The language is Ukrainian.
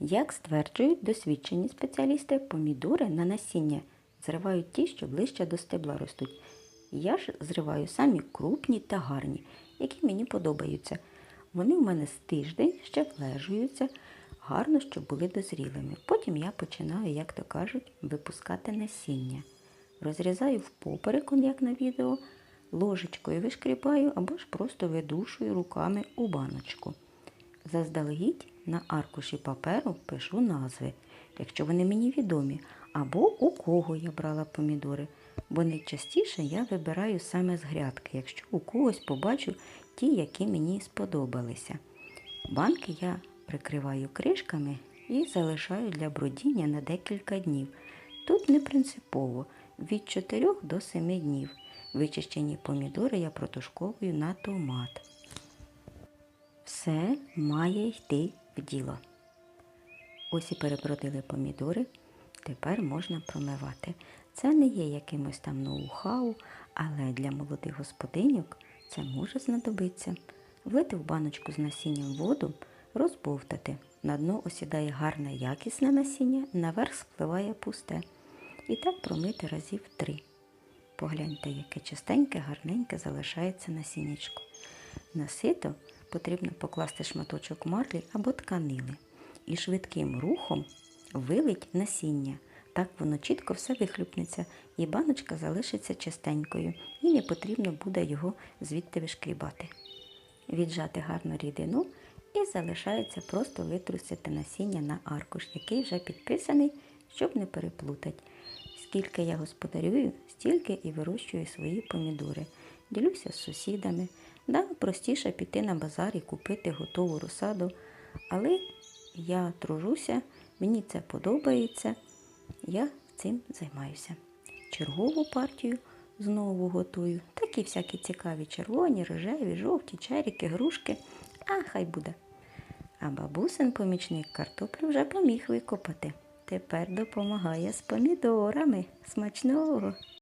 Як стверджують досвідчені спеціалісти, помідори на насіння зривають ті, що ближче до стебла ростуть. Я ж зриваю самі крупні та гарні, які мені подобаються. Вони в мене з тиждень ще влежуються, гарно, щоб були дозрілими. Потім я починаю, як то кажуть, випускати насіння. Розрізаю впоперек, як на відео, ложечкою вишкрібаю або ж просто видушую руками у баночку. Заздалегідь на аркуші паперу пишу назви, якщо вони мені відомі, або у кого я брала помідори, бо найчастіше я вибираю саме з грядки, якщо у когось побачу ті, які мені сподобалися. Банки я прикриваю кришками і залишаю для бродіння на декілька днів. Тут не принципово від 4 до 7 днів. Вичищені помідори я протушковую на томат. Все має йти в діло. Ось і перебродили помідори, тепер можна промивати. Це не є якимось там ноу-хау, але для молодих господиньок це може знадобитися. Влити в баночку з насінням воду, розбовтати. На дно осідає гарне якісне насіння, наверх спливає пусте. І так промити разів три. Погляньте, яке чистеньке, гарненьке залишається насіннячко. На сито потрібно покласти шматочок марлі або тканини і швидким рухом вилить насіння. Так воно чітко все вихлюпнеться, і баночка залишиться чистенькою, і не потрібно буде його звідти вишкрібати. Віджати гарну рідину і залишається просто витрусити насіння на аркуш, який вже підписаний, щоб не переплутати. Скільки я господарюю, стільки і вирощую свої помідори. Ділюся з сусідами. Да, простіше піти на базар і купити готову розсаду, але я тружуся, мені це подобається, я цим займаюся. Чергову партію знову готую. Такі всякі цікаві червоні, рожеві, жовті, черіки, грушки. А хай буде. А бабусин помічник картоплю вже поміг викопати. Тепер допомагає з помідорами. Смачного!